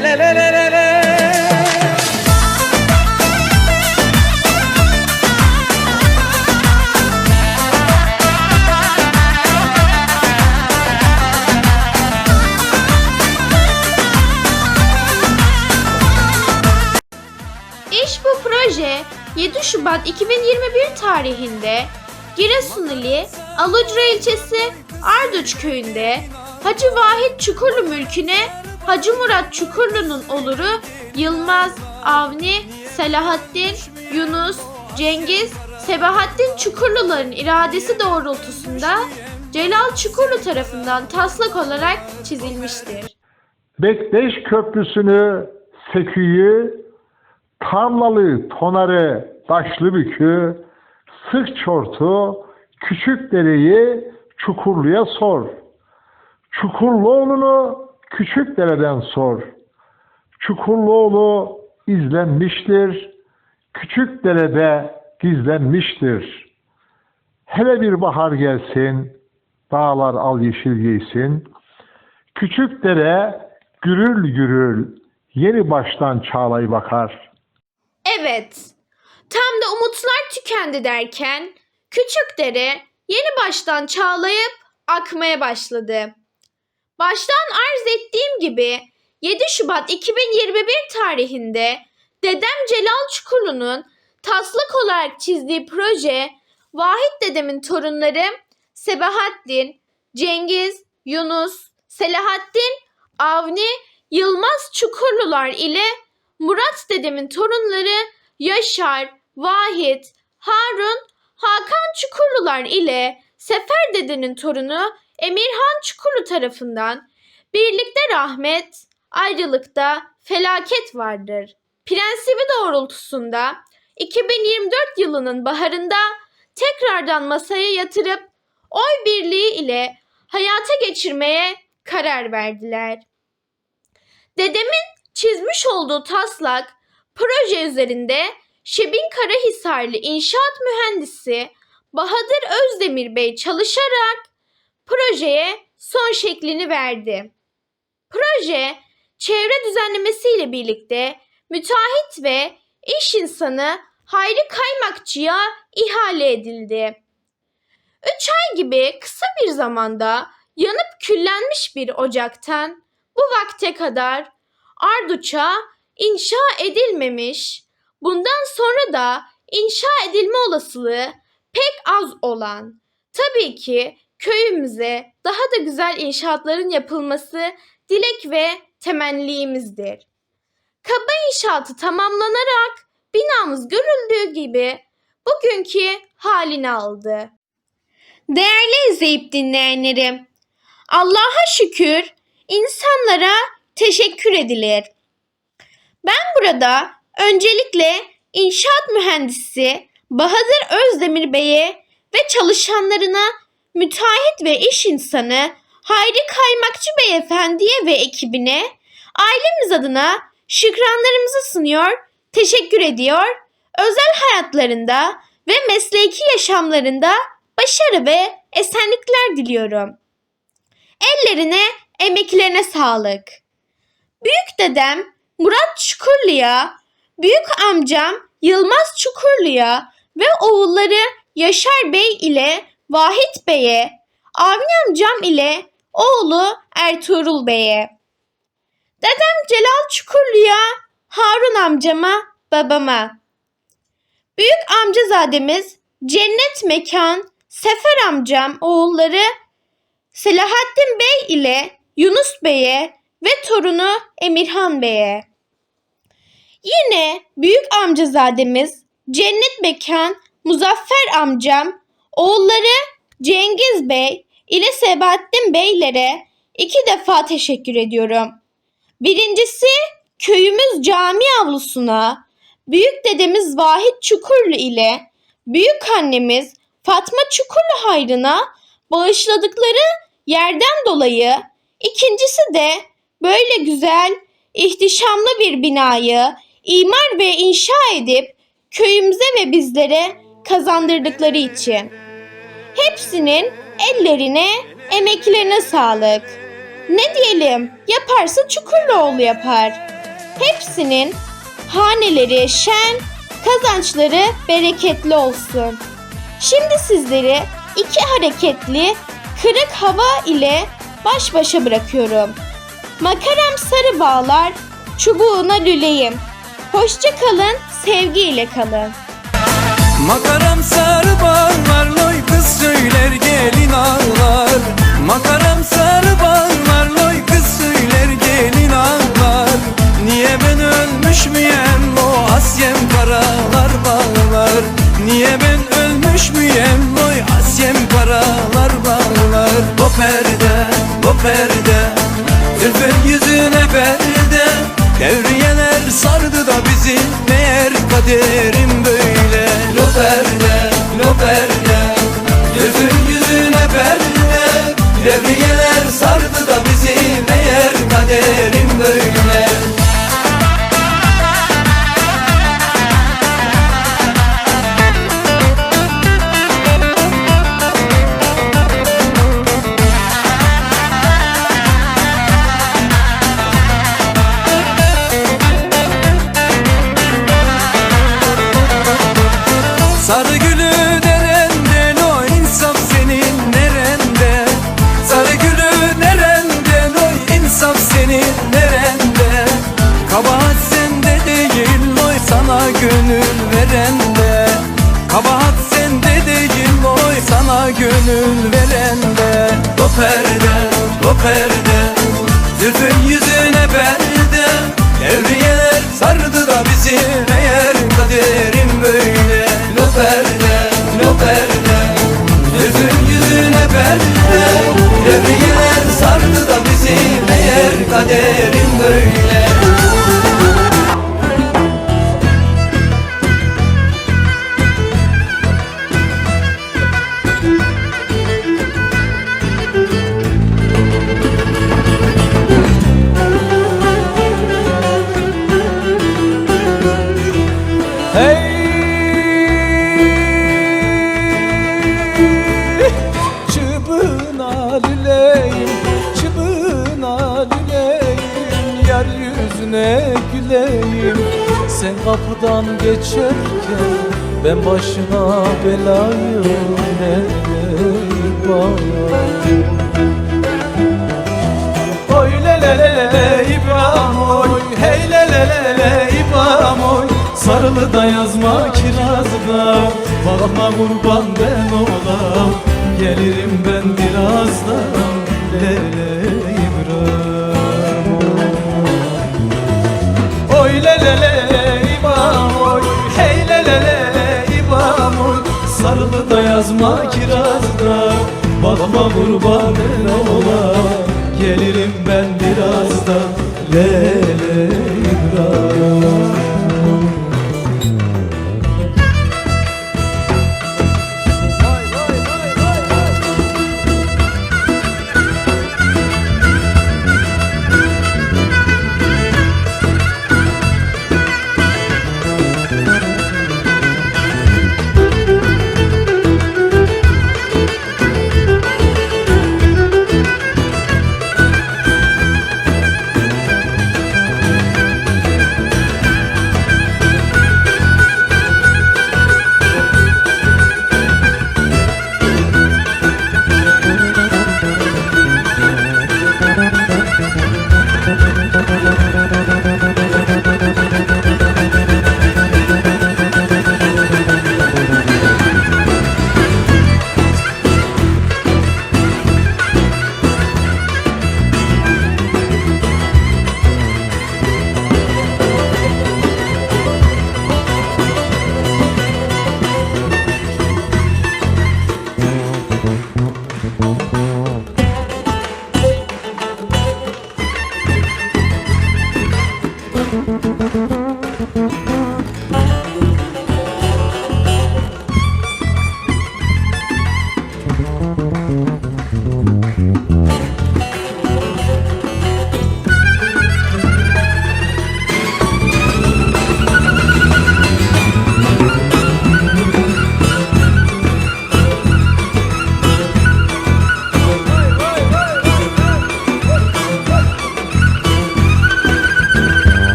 le le le le le. İş bu proje 7 Şubat 2021 tarihinde Giresunili Alucra ilçesi Arduç köyünde Hacı Vahit Çukurlu mülküne Hacı Murat Çukurlu'nun oluru Yılmaz, Avni, Selahattin, Yunus, Cengiz, Sebahattin Çukurluların iradesi doğrultusunda Celal Çukurlu tarafından taslak olarak çizilmiştir. Bekleş Köprüsü'nü, Sekü'yü, Tarlalı, Tonarı, Daşlıbükü, Sık Çortu, Küçük Dereyi Çukurlu'ya sor. Çukurluoğlu'nu Küçük Dere'den sor. Çukurluoğlu izlenmiştir, Küçük Dere'de gizlenmiştir. Hele bir bahar gelsin, dağlar al yeşil giysin. Küçük dere gürül gürül yeni baştan çağlay bakar. Evet. Tam da umutlar tükendi derken küçük dere yeni baştan çağlayıp akmaya başladı. Baştan arz ettiğim gibi 7 Şubat 2021 tarihinde dedem Celal Çukurlu'nun taslak olarak çizdiği proje Vahit dedemin torunları Sebahattin, Cengiz, Yunus, Selahattin, Avni, Yılmaz Çukurlular ile Murat dedemin torunları Yaşar, Vahit, Harun, Hakan Çukurlular ile Sefer dedenin torunu Emirhan Çukurlu tarafından birlikte rahmet, ayrılıkta felaket vardır. Prensibi doğrultusunda 2024 yılının baharında tekrardan masaya yatırıp oy birliği ile hayata geçirmeye karar verdiler. Dedemin çizmiş olduğu taslak proje üzerinde Şebin Karahisarlı inşaat mühendisi Bahadır Özdemir Bey çalışarak projeye son şeklini verdi. Proje çevre düzenlemesiyle birlikte müteahhit ve iş insanı Hayri Kaymakçı'ya ihale edildi. Üç ay gibi kısa bir zamanda yanıp küllenmiş bir ocaktan bu vakte kadar Arduç'a inşa edilmemiş, bundan sonra da inşa edilme olasılığı pek az olan, tabii ki köyümüze daha da güzel inşaatların yapılması dilek ve temennimizdir. Kaba inşaatı tamamlanarak binamız görüldüğü gibi bugünkü halini aldı. Değerli izleyip dinleyenlerim, Allah'a şükür insanlara teşekkür edilir. Ben burada öncelikle inşaat mühendisi Bahadır Özdemir Bey'e ve çalışanlarına müteahhit ve iş insanı Hayri Kaymakçı Beyefendiye ve ekibine ailemiz adına şükranlarımızı sunuyor, teşekkür ediyor. Özel hayatlarında ve mesleki yaşamlarında başarı ve esenlikler diliyorum. Ellerine, emeklerine sağlık. Büyük dedem Murat Çukurlu'ya, büyük amcam Yılmaz Çukurlu'ya ve oğulları Yaşar Bey ile Vahit Bey'e, Avni amcam ile oğlu Ertuğrul Bey'e. Dedem Celal Çukurlu'ya, Harun amcama, babama. Büyük amcazademiz Cennet Mekan, Sefer amcam oğulları Selahattin Bey ile Yunus Bey'e ve torunu Emirhan Bey'e. Yine büyük amcazademiz Cennet Mekan Muzaffer amcam, oğulları Cengiz Bey ile Sebahattin Beylere iki defa teşekkür ediyorum. Birincisi köyümüz cami avlusuna, büyük dedemiz Vahit Çukurlu ile büyük annemiz Fatma Çukurlu hayrına bağışladıkları yerden dolayı ikincisi de böyle güzel, ihtişamlı bir binayı imar ve inşa edip köyümüze ve bizlere kazandırdıkları için. Hepsinin ellerine, emeklerine sağlık. Ne diyelim? Yaparsa Çukurluoğlu yapar. Hepsinin haneleri şen, kazançları bereketli olsun. Şimdi sizleri iki hareketli kırık hava ile baş başa bırakıyorum. Makaram sarı bağlar, çubuğuna lüleyim. Hoşça kalın, sevgiyle kalın. Makaram sarı bağlar Meğer kaderim gönül verende Kabahat sende değil oy sana gönül verende O perde, o perde Zülfün yüzüne perde Devriyeler sardı da bizi Meğer kaderim böyle Sen kapıdan geçerken Ben başına belayım Nereye bağlayayım Oy le le le İbrahim oy. Hey le le le İbrahim oy. Sarılı da yazma kirazda. Bakma kurban ben olam Gelirim ben birazdan. Le le Sarılı da yazma kirazda Bakma kurban ben olam Gelirim ben birazdan. Lele. İbrahim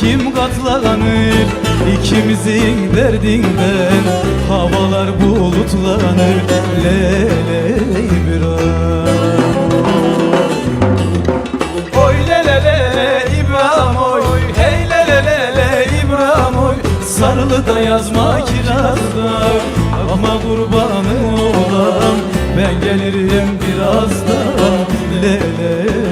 kim katlanır? İkimizin derdinden Havalar bulutlanır. Lele İbrahim Oy lelele İbrahim oy. Hey lelele İbrahim oy. Sarılı da yazma kirazda Ama kurbanın olam Ben gelirim birazdan. Lele